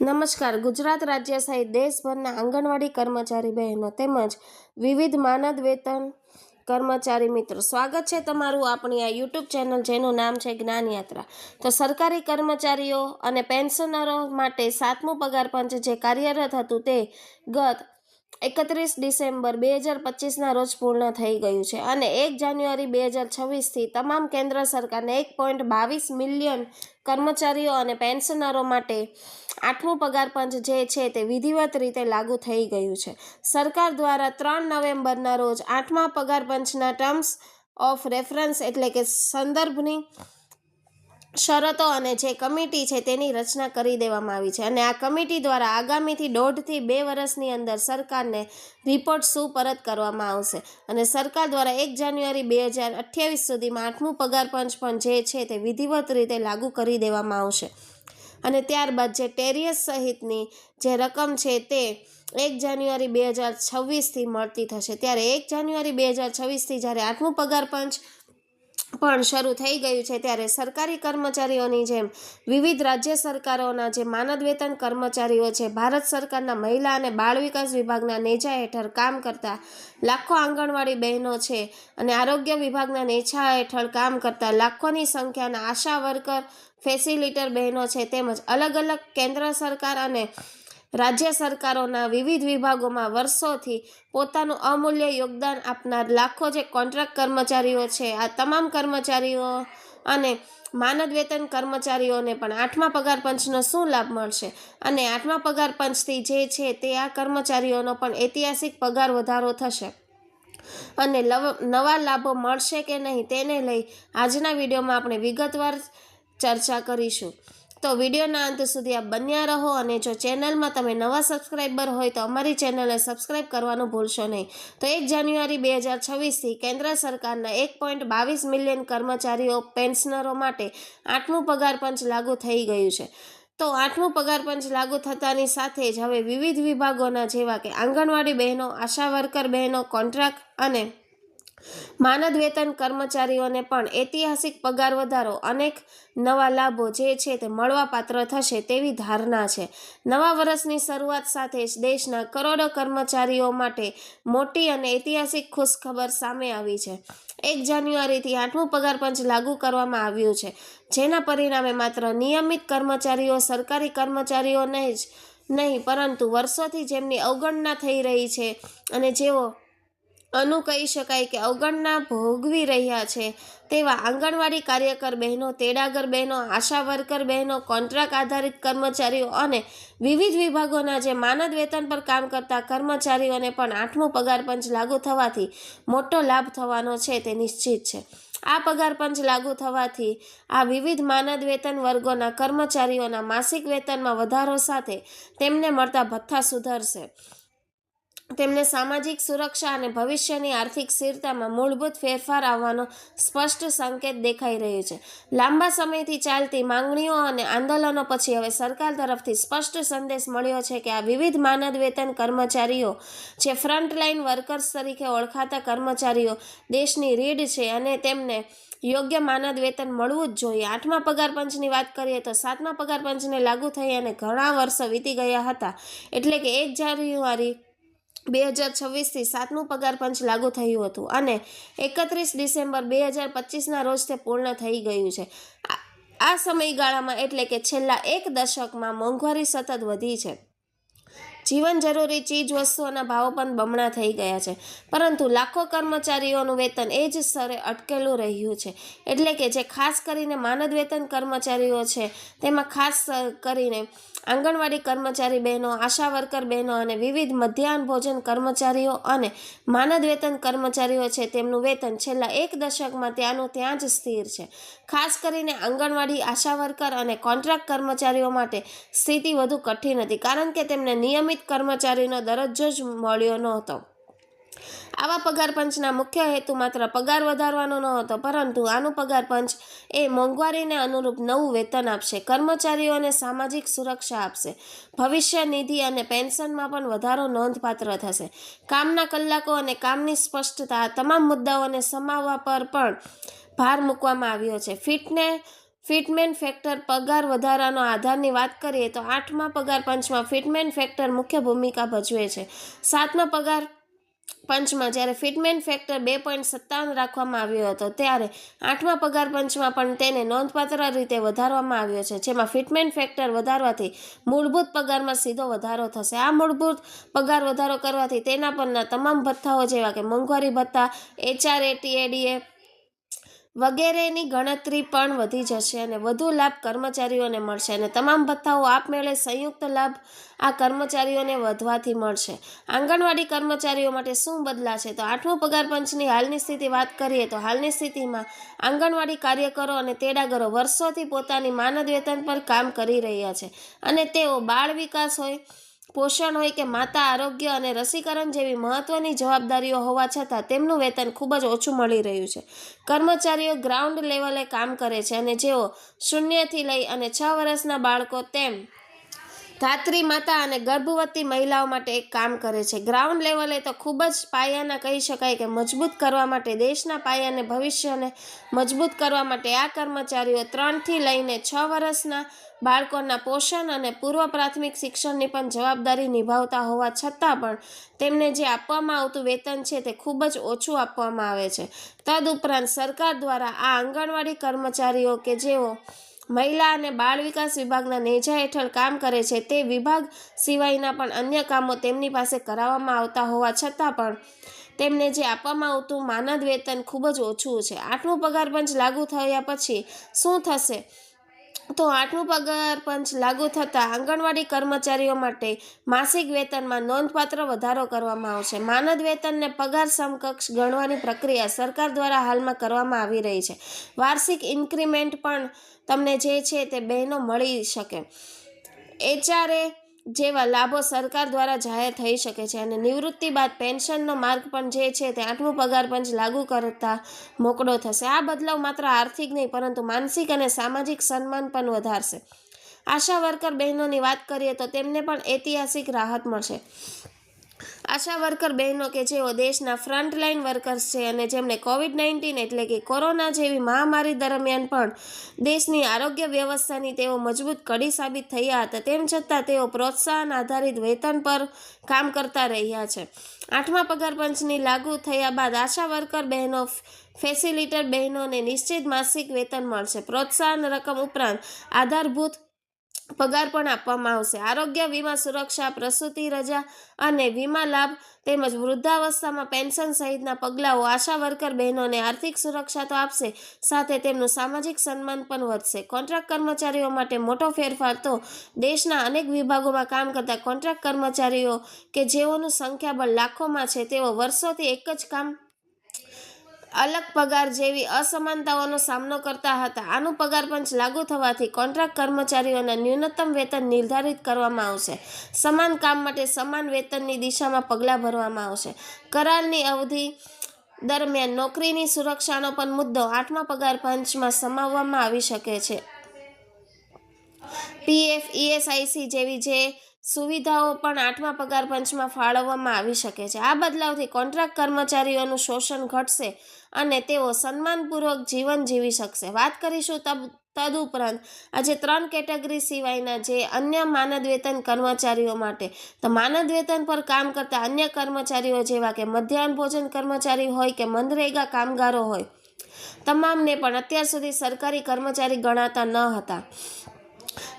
નમસ્કાર. ગુજરાત રાજ્ય સહિત દેશભરના આંગણવાડી કર્મચારી બહેનો તેમજ વિવિધ માનદ વેતન કર્મચારી મિત્રો, સ્વાગત છે તમારું આપણી આ યુટ્યુબ ચેનલ જેનું નામ છે જ્ઞાનયાત્રા. તો સરકારી કર્મચારીઓ અને પેન્શનરો માટે સાતમું પગાર પંચ જે કાર્યરત હતું તે ગત એકત્રીસ ડિસેમ્બર બે હજાર પચીસના રોજ પૂર્ણ થઈ ગયું છે અને એક જાન્યુઆરી બે હજાર છવ્વીસથી તમામ કેન્દ્ર સરકારને એક પોઈન્ટ બાવીસ મિલિયન કર્મચારીઓ અને પેન્શનરો માટે આઠમું પગાર પંચ જે છે તે વિધિવત રીતે લાગુ થઈ ગયું છે. સરકાર દ્વારા ત્રણ નવેમ્બરના રોજ આઠમા પગાર પંચના ટર્મ્સ ઓફ રેફરન્સ એટલે કે સંદર્ભની શરતો અને જે કમિટી છે તેની રચના કરી દેવામાં આવી છે. અને આ કમિટી દ્વારા આગામીથી દોઢથી બે વર્ષની અંદર સરકારને રિપોર્ટ સુપરત કરવામાં આવશે. અને સરકાર દ્વારા એક જાન્યુઆરી બે હજાર અઠ્યાવીસ સુધીમાં આઠમું પગાર પંચ પણ જે છે તે વિધિવત રીતે લાગુ કરી દેવામાં આવશે. અને ત્યારબાદ જે ટેરિયસ સહિતની જે રકમ છે તે એક જાન્યુઆરી બે હજાર છવ્વીસથી મળતી થશે. ત્યારે એક જાન્યુઆરી બે હજાર છવ્વીસથી જ્યારે આઠમું પગાર પંચ પણ શરૂ થઈ ગયું છે ત્યારે સરકારી કર્મચારીઓની જેમ વિવિધ રાજ્ય સરકારોના જે માનદ વેતન કર્મચારીઓ છે, ભારત સરકારના મહિલા અને બાળ વિકાસ વિભાગના નેજા હેઠળ કામ કરતા લાખો આંગણવાડી બહેનો છે અને આરોગ્ય વિભાગના નેજા હેઠળ કામ કરતા લાખોની સંખ્યાના આશા વર્કર ફેસિલિટર બહેનો છે, તેમજ અલગ અલગ કેન્દ્ર સરકાર અને રાજ્ય સરકારોના વિવિધ વિભાગોમાં વર્ષોથી પોતાનું અમૂલ્ય યોગદાન આપનાર લાખો જે કોન્ટ્રાક્ટ કર્મચારીઓ છે, આ તમામ કર્મચારીઓ અને માનદ વેતન કર્મચારીઓને પણ આઠમા પગાર પંચનો શું લાભ મળશે? અને આઠમા પગાર પંચથી જે છે તે આ કર્મચારીઓનો પણ ઐતિહાસિક પગાર વધારો થશે. અને લવ, નવા લાભો મળશે કે નહીં તેને લઈ આજના વિડીયોમાં આપણે વિગતવાર ચર્ચા કરીશું. તો વિડીયોના અંત સુધી આપ બન્યા રહો અને જો ચેનલમાં તમે નવા સબસ્ક્રાઈબર હોય તો અમારી ચેનલને સબસ્ક્રાઈબ કરવાનું ભૂલશો નહીં. તો એક જાન્યુઆરી બે હજાર છવ્વીસથી કેન્દ્ર સરકારના એક પોઈન્ટ બાવીસ મિલિયન કર્મચારીઓ પેન્શનરો માટે આઠમું પગાર પંચ લાગુ થઈ ગયું છે. તો આઠમું પગાર પંચ લાગુ થતાની સાથે જ હવે વિવિધ વિભાગોના જેવા કે આંગણવાડી બહેનો, આશા વર્કર બહેનો, કોન્ટ્રાક્ટ અને માનદ વેતન કર્મચારીઓને પણ ઐતિહાસિક પગાર વધારો અનેક નવા લાભો જે છે તે મળવાપાત્ર થશે તેવી ધારણા છે. નવા વર્ષની શરૂઆત સાથે જ દેશના કરોડો કર્મચારીઓ માટે મોટી અને ઐતિહાસિક ખુશખબર સામે આવી છે. એક જાન્યુઆરીથી આઠમું પગાર પંચ લાગુ કરવામાં આવ્યું છે, જેના પરિણામે માત્ર નિયમિત કર્મચારીઓ સરકારી કર્મચારીઓ નહીં જ નહીં, પરંતુ વર્ષોથી જેમની અવગણના થઈ રહી છે અને જેઓ અનુ કહી શકાય કે અવગણના ભોગવી રહ્યા છે. તેવા આંગણવાડી કાર્યકર બહેનો, તેડાગર બહેનો, આશા વર્કર બહેનો, કોન્ટ્રાક્ટ આધારિત કર્મચારીઓ અને વિવિધ વિભાગોના જે માનદ વેતન પર કામ કરતા કર્મચારીઓને પણ આઠમું પગાર પંચ લાગુ થવાથી મોટો લાભ થવાનો છે તે નિશ્ચિત છે. આ પગાર પંચ લાગુ થવાથી આ વિવિધ માનદ વેતન વર્ગોના કર્મચારીઓના માસિક વેતનમાં વધારો સાથે તેમને મળતા ભથ્થા સુધરશે. તેમને સામાજિક સુરક્ષા અને ભવિષ્યની આર્થિક સ્થિરતામાં મૂળભૂત ફેરફાર આવવાનો સ્પષ્ટ સંકેત દેખાઈ રહ્યો છે. લાંબા સમયથી ચાલતી માંગણીઓ અને આંદોલનો પછી હવે સરકાર તરફથી સ્પષ્ટ સંદેશ મળ્યો છે કે આ વિવિધ માનદ વેતન કર્મચારીઓ જે ફ્રન્ટલાઇન વર્કર્સ તરીકે ઓળખાતા કર્મચારીઓ દેશની રીડ છે અને તેમને યોગ્ય માનદ વેતન મળવું જ જોઈએ. આઠમા પગાર પંચની વાત કરીએ તો સાતમા પગાર પંચને લાગુ થઈ અને ઘણા વર્ષો વીતી ગયા હતા. એટલે કે એક જાન્યુઆરી બે હજાર છવ્વીસથી સાતમું પગાર પંચ લાગુ થયું હતું અને એકત્રીસ ડિસેમ્બર બે હજાર પચીસના રોજ તે પૂર્ણ થઈ ગયું છે. આ- સમયગાળામાં એટલે કે છેલ્લા એક દશકમાં મોંઘવારી સતત વધી છે. જીવન જરૂરી ચીજ વસ્તુઓના ભાવો પણ બમણા થઈ ગયા છે. પરંતુ લાખો કર્મચારીઓનું વેતન એ જ સ્તરે અટકેલું રહ્યું છે. એટલે કે જે ખાસ કરીને માનદ વેતન કર્મચારીઓ છે, તેમાં ખાસ કરીને આંગણવાડી કર્મચારી બહેનો, આશા વર્કર બહેનો અને વિવિધ મધ્યાહન ભોજન કર્મચારીઓ અને માનદ વેતન કર્મચારીઓ છે, તેમનું વેતન છેલ્લા એક દશકમાં ત્યાંનું ત્યાં જ સ્થિર છે. ખાસ કરીને આંગણવાડી, આશા વર્કર અને કોન્ટ્રાક્ટ કર્મચારીઓ માટે સ્થિતિ વધુ કઠિન હતી, કારણ કે તેમને નિયમિત કર્મચારીનો દરજ્જો જ મળ્યો નહોતો. આવા પગાર પંચના મુખ્ય હેતુ માત્ર પગાર વધારવાનો ન હતો, પરંતુ આનું પગાર પંચ એ મોંઘવારીને અનુરૂપ નવું વેતન આપશે કર્મચારીઓને સામાજિક સુરક્ષા આપશે. ભવિષ્ય નિધિ અને પેન્શનમાં પણ વધારો નોંધપાત્ર થશે. કામના કલાકો અને કામની સ્પષ્ટતા તમામ મુદ્દાઓને સમાવવા પર પણ ભાર મૂકવામાં આવ્યો છે. ફિટને, ફિટમેન ફેક્ટર પગાર વધારાનો આધારની વાત કરીએ તો આઠમા પગાર પંચમાં ફિટમેન ફેક્ટર મુખ્ય ભૂમિકા ભજવે છે. સાતમા પગાર પંચમાં જ્યારે ફિટમેન ફેક્ટર બે પોઈન્ટ સત્તાવન રાખવામાં આવ્યો હતો, ત્યારે આઠમા પગાર પંચમાં પણ તેને નોંધપાત્ર રીતે વધારવામાં આવ્યો છે, જેમાં ફિટમેન ફેક્ટર વધારવાથી મૂળભૂત પગારમાં સીધો વધારો થશે. આ મૂળભૂત પગાર વધારો કરવાથી તેના પરના તમામ ભથ્થાઓ જેવા કે મોંઘવારી ભથ્થા એચઆરએ ટીએડીએ વગેરેની ગણતરી પણ વધી જશે અને વધુ લાભ કર્મચારીઓને મળશે અને તમામ ભથ્થાઓ આપમેળે સંયુક્ત લાભ આ કર્મચારીઓને વધવાથી મળશે. આંગણવાડી કર્મચારીઓ માટે શું બદલાશે તો આઠમું પગાર પંચની હાલની સ્થિતિ વાત કરીએ તો હાલની સ્થિતિમાં આંગણવાડી કાર્યકરો અને તેડાગરો વર્ષોથી પોતાની માનદ વેતન પર કામ કરી રહ્યા છે અને તેઓ બાળ વિકાસ હોય પોષણ હોય કે માતા આરોગ્ય અને રસીકરણ જેવી મહત્વની જવાબદારીઓ હોવા છતાં તેમનું વેતન ખૂબ જ ઓછું મળી રહ્યું છે. કર્મચારીઓ ગ્રાઉન્ડ લેવલે કામ કરે છે અને જેઓ શૂન્યથી લઈ અને છ વર્ષના બાળકો તેમ ધાત્રી માતા અને ગર્ભવતી મહિલાઓ માટે એક કામ કરે છે. ગ્રાઉન્ડ લેવલે તો ખૂબ જ પાયાના કહી શકાય કે મજબૂત કરવા માટે દેશના પાયાને ભવિષ્યને મજબૂત કરવા માટે આ કર્મચારીઓ ત્રણથી લઈને છ વર્ષના બાળકોના પોષણ અને પૂર્વ પ્રાથમિક શિક્ષણની પણ જવાબદારી નિભાવતા હોવા છતાં પણ તેમને જે આપવામાં આવતું વેતન છે તે ખૂબ જ ઓછું આપવામાં આવે છે. તદુપરાંત સરકાર દ્વારા આ આંગણવાડી કર્મચારીઓ કે જેઓ મહિલા અને બાળ વિકાસ વિભાગના નેજા હેઠળ કામ કરે છે. તે વિભાગ સિવાયના પણ અન્ય કામો તેમની પાસે કરાવવામાં આવતા હોવા છતાં પણ તેમને જે આપવામાં આવતું માનદ વેતન ખૂબ જ ઓછું છે. આઠમું પગાર પંચ લાગુ થયા પછી શું થશે? તો આઠમું પગાર પંચ લાગુ થતાં આંગણવાડી કર્મચારીઓ માટે માસિક વેતનમાં નોંધપાત્ર વધારો કરવામાં આવશે. માનદ વેતનને પગાર સમકક્ષ ગણવાની પ્રક્રિયા સરકાર દ્વારા હાલમાં કરવામાં આવી રહી છે. વાર્ષિક ઇન્ક્રીમેન્ટ પણ તમને જે છે તે બહેનો મળી શકે. એચઆરએ જેવા લાભો સરકાર દ્વારા જાહેર થઈ શકે છે અને નિવૃત્તિ બાદ પેન્શનનો માર્ગ પણ જે છે તે આઠમું પગાર પંચ લાગુ કરતા મોકળો થશે. આ બદલાવ માત્ર આર્થિક નહીં, પરંતુ માનસિક અને સામાજિક સન્માન પણ વધારશે. આશા વર્કર બહેનોની વાત કરીએ તો તેમને પણ ઐતિહાસિક રાહત મળશે. આશા વર્કર બહેનો કે જેઓ દેશના ફ્રન્ટલાઇન વર્કર્સ છે અને જેમણે કોવિડ નાઇન્ટીન એટલે કે કોરોના જેવી મહામારી દરમિયાન પણ દેશની આરોગ્ય વ્યવસ્થાની તેઓ મજબૂત કડી સાબિત થયા હતા, તેમ છતાં તેઓ પ્રોત્સાહન આધારિત વેતન પર કામ કરતા રહ્યા છે. આઠમા પગારપંચની લાગુ થયા બાદ આશા વર્કર બહેનો ફેસિલિટર બહેનોને નિશ્ચિત માસિક વેતન મળશે. પ્રોત્સાહન રકમ ઉપરાંત આધારભૂત પગાર પણ આપવામાં આવશે. આરોગ્ય વીમા, સુરક્ષા, પ્રસૂતિ, રજા અને વીમા લાભ તેમજ વૃદ્ધાવસ્થામાં પેન્શન સહિતના પગલાઓ આશા વર્કર બહેનોને આર્થિક સુરક્ષા તો આપશે, સાથે તેમનું સામાજિક સન્માન પણ વધશે. કોન્ટ્રાક્ટ કર્મચારીઓ માટે મોટો ફેરફાર તો દેશના અનેક વિભાગોમાં કામ કરતા કોન્ટ્રાક્ટ કર્મચારીઓ કે જેઓનું સંખ્યાબળ લાખોમાં છે, તેઓ વર્ષોથી એક જ કામ અલગ પગાર જેવી અસમાનતાઓનો સામનો કરતા હતા. આનું પગાર પંચ લાગુ થવાથી કોન્ટ્રાક્ટ કર્મચારીઓના ન્યૂનતમ વેતન નિર્ધારિત કરવામાં આવશે. સમાન કામ માટે સમાન વેતનની દિશામાં પગલાં ભરવામાં આવશે. કરારની અવધિ દરમિયાન નોકરીની સુરક્ષાનો પણ મુદ્દો આઠમા પગાર પંચમાં સમાવવામાં આવી શકે છે. પીએફ, ઈએસઆઈસી જેવી જે સુવિધાઓ પણ આઠમા પગાર પંચમાં ફાળવવામાં આવી શકે છે. આ બદલાવથી કોન્ટ્રાક્ટ કર્મચારીઓનું શોષણ ઘટશે અને તેઓ સન્માનપૂર્વક જીવન જીવી શકશે. વાત કરીશું તબ, તદુપરાંત આજે ત્રણ કેટેગરી સિવાયના જે અન્ય માનદ વેતન કર્મચારીઓ માટે. તો માનદ વેતન પર કામ કરતા અન્ય કર્મચારીઓ જેવા કે મધ્યાહન ભોજન કર્મચારી હોય કે મનરેગા કામગારો હોય, તમામને પણ અત્યાર સુધી સરકારી કર્મચારી ગણાતા ન હતા.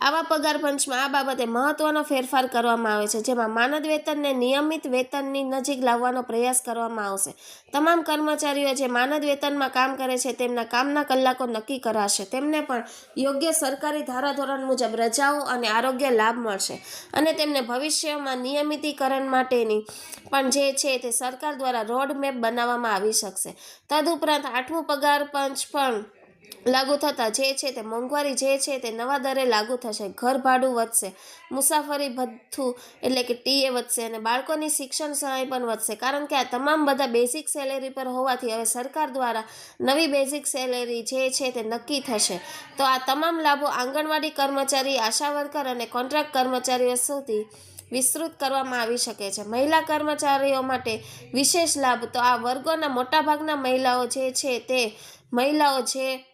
આવા પગાર પંચમાં આ બાબતે મહત્વનો ફેરફાર કરવામાં આવે છે, જેમાં માનદ વેતનને નિયમિત વેતનની નજીક લાવવાનો પ્રયાસ કરવામાં આવશે. તમામ કર્મચારીઓ જે માનદ વેતનમાં કામ કરે છે, તેમના કામના કલાકો નક્કી કરાશે. તેમને પણ યોગ્ય સરકારી ધારાધોરણ મુજબ રજાઓ અને આરોગ્ય લાભ મળશે અને તેમને ભવિષ્યમાં નિયમિતીકરણ માટેની પણ જે છે તે સરકાર દ્વારા રોડ મેપ બનાવવામાં આવી શકશે. તદુપરાંત આઠમું પગાર પંચ પણ લાગુ થતાં જે છે તે મોંઘવારી જે છે તે નવા દરે લાગુ થશે. ઘર ભાડું વધશે. મુસાફરી ભથ્થું એટલે કે ટીએ વધશે અને બાળકોની શિક્ષણ સહાય પણ વધશે. કારણ કે આ તમામ બધા બેઝિક સેલેરી પર હોવાથી હવે સરકાર દ્વારા નવી બેઝિક સેલેરી જે છે તે નક્કી થશે. તો આ તમામ લાભો આંગણવાડી કર્મચારી, આશા વર્કર અને કોન્ટ્રાક્ટ કર્મચારીઓ સુધી વિસ્તૃત કરવામાં આવી શકે છે. મહિલા કર્મચારીઓ માટે વિશેષ લાભ. તો આ વર્ગોના મોટાભાગના મહિલાઓ જે છે તે મહિલાઓ જે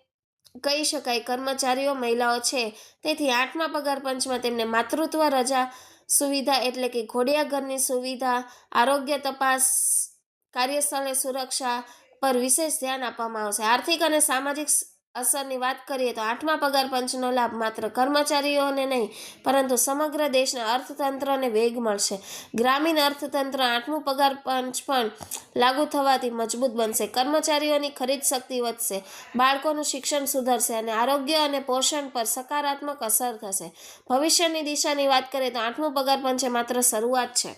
કહી શકાય, કર્મચારીઓ મહિલાઓ છે. તેથી આઠમા પગાર પંચમાં તેમને માતૃત્વ રજા સુવિધા એટલે કે ઘોડિયા ઘરની સુવિધા, આરોગ્ય તપાસ કાર્યસ્થળે સુરક્ષા પર વિશેષ ધ્યાન આપવામાં આવશે. આર્થિક અને સામાજિક અસરની વાત કરીએ તો આઠમા પગાર પંચનો લાભ માત્ર કર્મચારીઓને નહીં, પરંતુ સમગ્ર દેશના અર્થતંત્રને વેગ મળશે. ગ્રામીણ અર્થતંત્ર આઠમું પગાર પંચ પણ લાગુ થવાથી મજબૂત બનશે. કર્મચારીઓની ખરીદ શક્તિ વધશે, બાળકોનું શિક્ષણ સુધરશે અને આરોગ્ય અને પોષણ પર સકારાત્મક અસર થશે. ભવિષ્યની દિશાની વાત કરીએ તો આઠમું પગાર પંચ માત્ર શરૂઆત છે.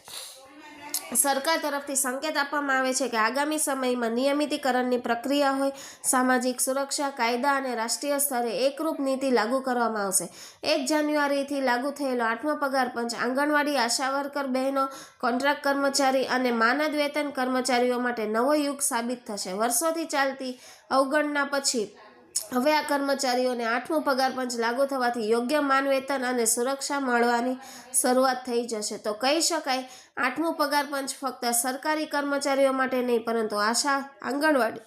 સરકાર તરફથી સંકેત આપવામાં આવે છે કે આગામી સમયમાં નિયમિતીકરણની પ્રક્રિયા હોય, સામાજિક સુરક્ષા, કાયદા અને રાષ્ટ્રીય સ્તરે એકરૂપ નીતિ લાગુ કરવામાં આવશે. એક જાન્યુઆરીથી લાગુ થયેલો આઠમો પગાર પંચ આંગણવાડી આશા વર્કર બહેનો, કોન્ટ્રાક્ટ કર્મચારી અને માનદ વેતન કર્મચારીઓ માટે નવો યુગ સાબિત થશે. વર્ષોથી ચાલતી અવગણના પછી હવે આ કર્મચારીઓને આઠમો પગાર પંચ લાગુ થવાથી યોગ્ય માનવેતન અને સુરક્ષા મળવાની શરૂઆત થઈ જશે. તો કહી શકાય, આઠમું પગાર પંચ ફક્ત સરકારી કર્મચારીઓ માટે નહીં, પરંતુ આશા આંગણવાડી.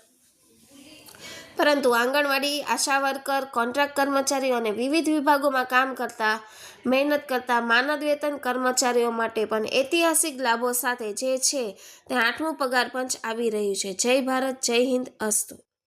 પરંતુ આંગણવાડી, આશા વર્કર, કોન્ટ્રાક્ટ કર્મચારીઓ અને વિવિધ વિભાગોમાં કામ કરતા, મહેનત કરતા માનદ વેતન કર્મચારીઓ માટે પણ ઐતિહાસિક લાભો સાથે જે છે, તે આઠમું પગાર પંચ આવી રહ્યું છે. જય ભારત, જય હિન્દ, અસ્તુ.